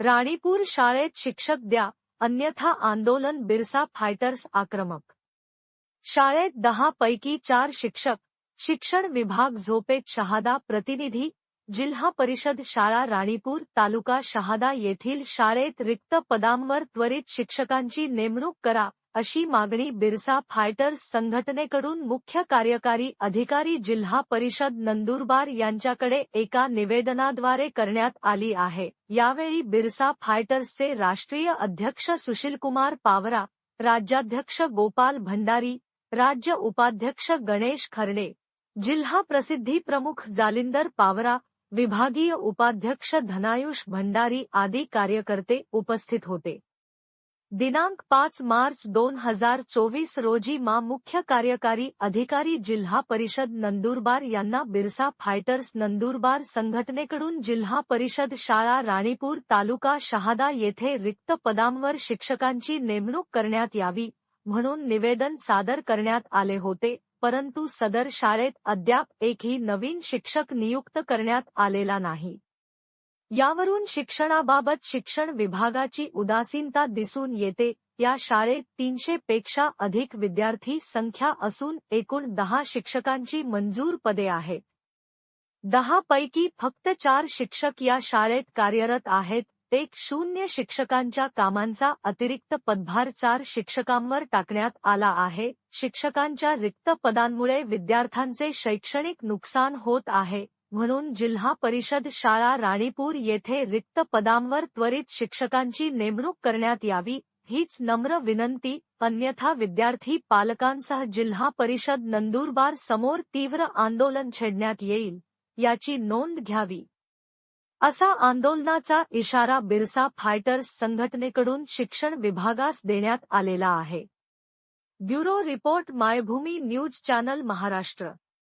राणीपूर शाळेत शिक्षक द्या अन्यथा आंदोलन बिरसा फायटर्स आक्रमक. शाळेत दहा पैकी चार शिक्षक शिक्षण विभाग झोपेत शहादा प्रतिनिधी जिल्हा परिषद शाळा राणीपूर तालुका शहादा येथील शाळेत रिक्त पदांवर त्वरित शिक्षकांची नेमणूक करा अशी मागणी बिरसा फायटर्स संघटनेकडून मुख्य कार्यकारी अधिकारी जिल्हा परिषद नंदुरबार यांच्याकडे एका निवेदनाद्वारे करण्यात आली आहे. यावेळी बिरसा फायटर्सचे राष्ट्रीय अध्यक्ष सुशीलकुमार पावरा राज्याध्यक्ष गोपाल भंडारी राज्य उपाध्यक्ष गणेश खरणे जिल्हा प्रसिद्धी प्रमुख जालिंदर पावरा विभागीय उपाध्यक्ष धनायुष भंडारी आदी कार्यकर्ते उपस्थित होते. दिनांक पाच मार्च दोन हजार चोवीस रोजी मा मुख्य कार्यकारी अधिकारी जिल्हा परिषद नंदुरबार यांना बिरसा फायटर्स नंदुरबार संघटनेकडून जिल्हा परिषद शाळा राणीपूर तालुका शहादा येथे रिक्त पदांवर शिक्षकांची नेमणूक करण्यात यावी म्हणून निवेदन सादर करण्यात आले होते परंतु सदर शाळेत अद्याप एकही नवीन शिक्षक नियुक्त करण्यात आलेला नाही. यावरून शिक्षणाबाबत शिक्षण विभागाची उदासीनता दिसून येते. या शाळेत तीनशे पेक्षा अधिक विद्यार्थी संख्या असून एकूण दहा शिक्षकांची मंजूर पदे आहेत. दहा पैकी फक्त चार शिक्षक या शाळेत कार्यरत आहेत. एक शून्य शिक्षकांच्या कामांचा अतिरिक्त पदभार चार शिक्षकांवर टाकण्यात आला आहे. शिक्षकांच्या रिक्त पदांमुळे विद्यार्थ्यांचे शैक्षणिक नुकसान होत आहे. म्हणून जिल्हा परिषद शाळा राणीपूर येथे रिक्त पदांवर त्वरित शिक्षकांची नेमणूक करण्यात यावी हीच नम्र विनंती. अन्यथा विद्यार्थी पालकांसह जिल्हा परिषद नंदुरबार समोर तीव्र आंदोलन छेडण्यात येईल याची नोंद घ्यावी. असा आंदोलनाचा इशारा बिरसा फायटर्स संघटनेकडून शिक्षण विभागास देण्यात आलेला आहे. Bureau report Maybhumi news channel Maharashtra.